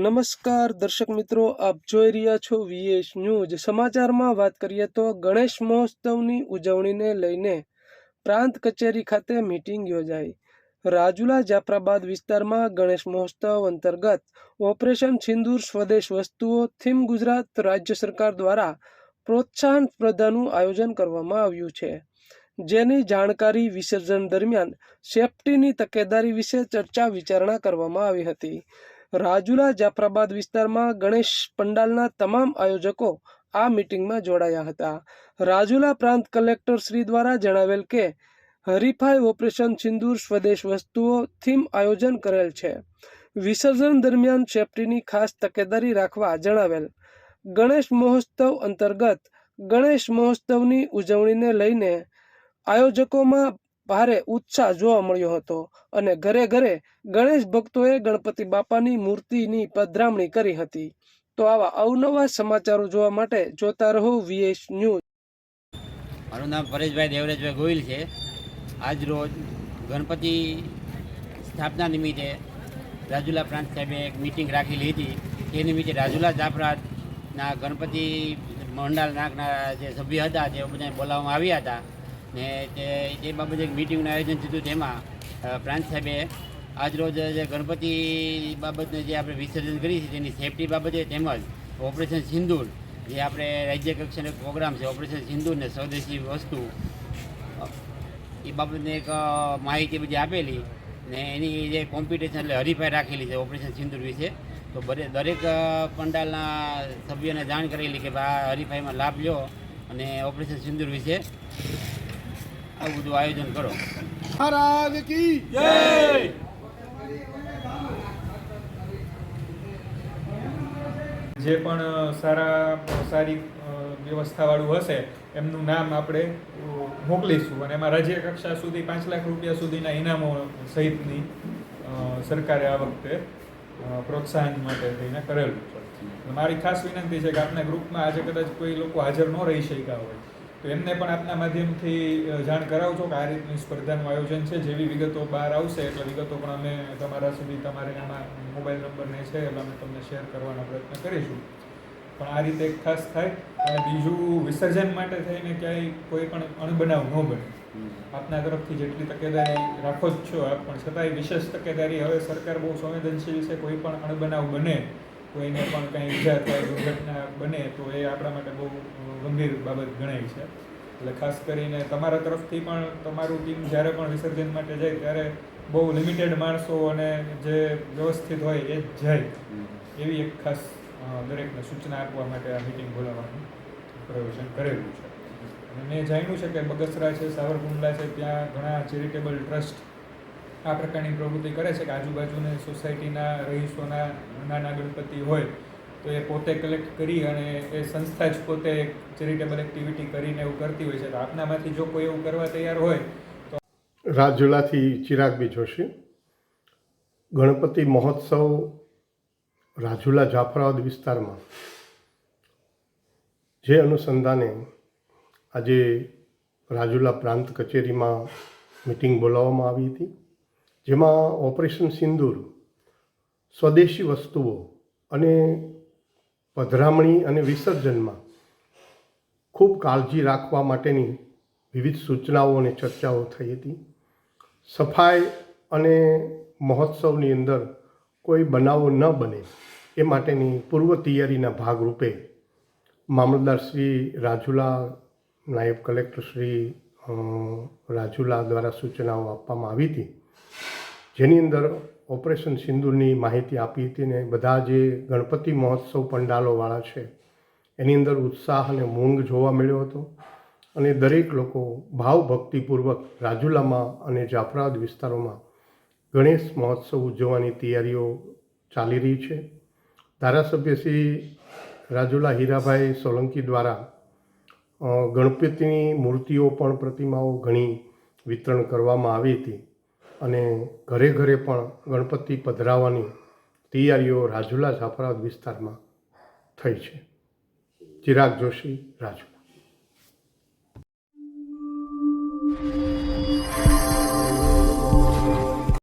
નમસ્કાર દર્શક મિત્રો, આપ જોઈ રહ્યા છો વીએસ ન્યૂઝ. સમાચારમાં વાત કરીએ તો ગણેશ મહોત્સવની ઉજવણીને લઈને પ્રાંત કચેરી ખાતે મીટિંગ યોજાઈ. રાજુલા જાફરાબાદ વિસ્તારમાં ગણેશ મહોત્સવ અંતર્ગત ઓપરેશન સિંદૂર સ્વદેશ વસ્તુઓ થીમ ગુજરાત રાજ્ય સરકાર દ્વારા પ્રોત્સાહન સ્પર્ધાનું આયોજન કરવામાં આવ્યું છે. જેની જાણકારી વિસર્જન દરમિયાન સેફટીની તકેદારી વિશે ચર્ચા વિચારણા કરવામાં આવી હતી. રાજુલા જાફરાબાદ વિસ્તારમાં ગણેશ પંડાલના તમામ આયોજકો આ મિટિંગમાં જોડાયા હતા. રાજુલા પ્રાંત કલેક્ટર શ્રી દ્વારા જણાવેલ કે, હરીફાઈ ઓપરેશન સિંદૂર સ્વદેશ વસ્તુઓ થીમ આયોજન કરેલ છે. વિસર્જન દરમિયાન સેફટીની ખાસ તકેદારી રાખવા જણાવેલ, ગણેશ મહોત્સવ અંતર્ગત ગણેશ મહોત્સવની ઉજવણીને લઈને આયોજકોમાં ભારે ઉત્સાહ જોવા મળ્યો હતો અને ઘરે ઘરે ગણેશ ભક્તોએ ગણપતિ બાપાની મૂર્તિની પધરામણી કરી હતી. તો આવા અવનવા સમાચારો જોવા માટે જોતા રહો વીએસ ન્યૂઝ. મારું નામ પરેશભાઈ દેવરેજભાઈ ગોહિલ છે. આજ રોજ ગણપતિ સ્થાપના નિમિત્તે રાજુલા પ્રાંત સાહેબે એક મિટિંગ રાખેલી હતી. તે નિમિત્તે રાજુલા જાફરાતના ગણપતિ મંડળ નાગના જે સભ્ય હતા તે બધાને બોલાવવામાં આવ્યા હતા. ને તે તે બાબતે એક મિટિંગનું આયોજન થયું તેમાં પ્રાંત સાહેબે આજરોજ જે ગણપતિ બાબતને જે આપણે વિસર્જન કરી છે તેની સેફટી બાબતે તેમજ ઓપરેશન સિંદૂર, જે આપણે રાજ્ય કક્ષાનો પ્રોગ્રામ છે, ઓપરેશન ને સ્વદેશી વસ્તુ એ બાબતને એક માહિતી બધી આપેલી ને એની જે કોમ્પિટિશન એટલે હરીફાઈ રાખેલી છે ઓપરેશન સિંદુર વિશે. તો બરે, દરેક પંડાલના સભ્યોને જાણ કરેલી કે આ હરીફાઈમાં લાભ લો અને ઓપરેશન સિંદુર વિશે આ બધું આયોજન કરો. મહારાજ કી જય! જે પણ સારા સારી વ્યવસ્થાવાળું હશે એમનું નામ આપણે મોકલીશું. અને એમાં રાજ્ય કક્ષા સુધી પાંચ લાખ રૂપિયા સુધીના ઇનામો સહિતની સરકારે આ વખતે પ્રોત્સાહન માટે થઈને કરેલું છે. મારી ખાસ વિનંતી છે કે આપના ગ્રુપમાં આજે કદાચ કોઈ લોકો હાજર ન રહી શક્યા હોય તો એમને પણ આપના માધ્યમથી જાણ કરાવજો કે આ રીતની સ્પર્ધાનું આયોજન છે. જેવી વિગતો બહાર આવશે એટલે વિગતો પણ અમે તમારા સુધી તમારે એમાં મોબાઈલ નંબરને છે એટલે અમે તમને શેર કરવાનો પ્રયત્ન કરીશું. પણ આ રીતે એક ખાસ થાય અને બીજું વિસર્જન માટે થઈને ક્યાંય કોઈ પણ અણબનાવ ન બને. આપના તરફથી જેટલી તકેદારી રાખો જ છો આપ પણ છતાંય વિશેષ તકેદારી હવે સરકાર બહુ સંવેદનશીલ છે કોઈ પણ અણબનાવ બને કોઈને પણ કંઈ ઈજા થાય દુર્ઘટના બને તો એ આપણા માટે બહુ ગંભીર બાબત ગણાય છે. એટલે ખાસ કરીને તમારા તરફથી પણ તમારું ટીમ જ્યારે પણ વિસર્જન માટે જાય ત્યારે બહુ લિમિટેડ માણસો અને જે વ્યવસ્થિત હોય એ જ જાય. એવી એક ખાસ દરેકને સૂચના આપવા માટે આ મિટિંગ બોલાવવાનું પ્રયોજન કરેલું છે. અને મેં જાણ્યું છે કે બગસરા છે સાવરકુંડલા છે ત્યાં ઘણા ચેરિટેબલ ટ્રસ્ટ આ પ્રકારની પ્રવૃત્તિ કરે છે કે આજુબાજુની સોસાયટીના રહીશોના નાના ગણપતિ હોય, તો એ પોતે કલેક્ટ કરી અને એ સંસ્થા જ પોતે ચેરિટેબલ એક્ટિવિટી કરીને એવું કરતી હોય છે. તો આપનામાંથી જો કોઈ એવું કરવા તૈયાર હોય, તો રાજુલાથી ચિરાગબી જોશી. ગણપતિ મહોત્સવ રાજુલા જાફરાબાદ વિસ્તારમાં. જે અનુસંધાને આજે રાજુલા પ્રાંત કચેરીમાં મિટિંગ બોલાવવામાં આવી હતી. જેમાં ઓપરેશન સિંદૂર, સ્વદેશી વસ્તુઓ અને પધરામણી અને વિસર્જનમાં ખૂબ કાળજી રાખવા માટેની વિવિધ સૂચનાઓ અને ચર્ચાઓ થઈ હતી. સફાઈ અને મહોત્સવની અંદર કોઈ બનાવો ન બને એ માટેની પૂર્વ તૈયારીના ભાગરૂપે મામલતદાર શ્રી રાજુલા, નાયબ કલેક્ટર શ્રી રાજુલા દ્વારા સૂચનાઓ આપવામાં આવી હતી. જેની અંદર ઓપરેશન સિંદૂરની માહિતી આપી હતી ને બધા જે ગણપતિ મહોત્સવ પંડાલોવાળા છે, એની અંદર ઉત્સાહ અને મૂંગ જોવા મળ્યો હતો. અને દરેક લોકો ભાવભક્તિપૂર્વક રાજુલામાં અને જાફરાદ વિસ્તારોમાં ગણેશ મહોત્સવ ઉજવવાની તૈયારીઓ ચાલી રહી છે. ધારાસભ્ય શ્રી રાજુલા હીરાભાઈ સોલંકી દ્વારા ગણપતિની મૂર્તિઓ પણ પ્રતિમાઓ ઘણી વિતરણ કરવામાં આવી હતી. અને ઘરે ઘરે પણ ગણપતિ પધરાવવાની તૈયારીઓ રાજુલા જાફરાબાદ વિસ્તારમાં થઈ છે. ચિરાગ જોશી રાજુ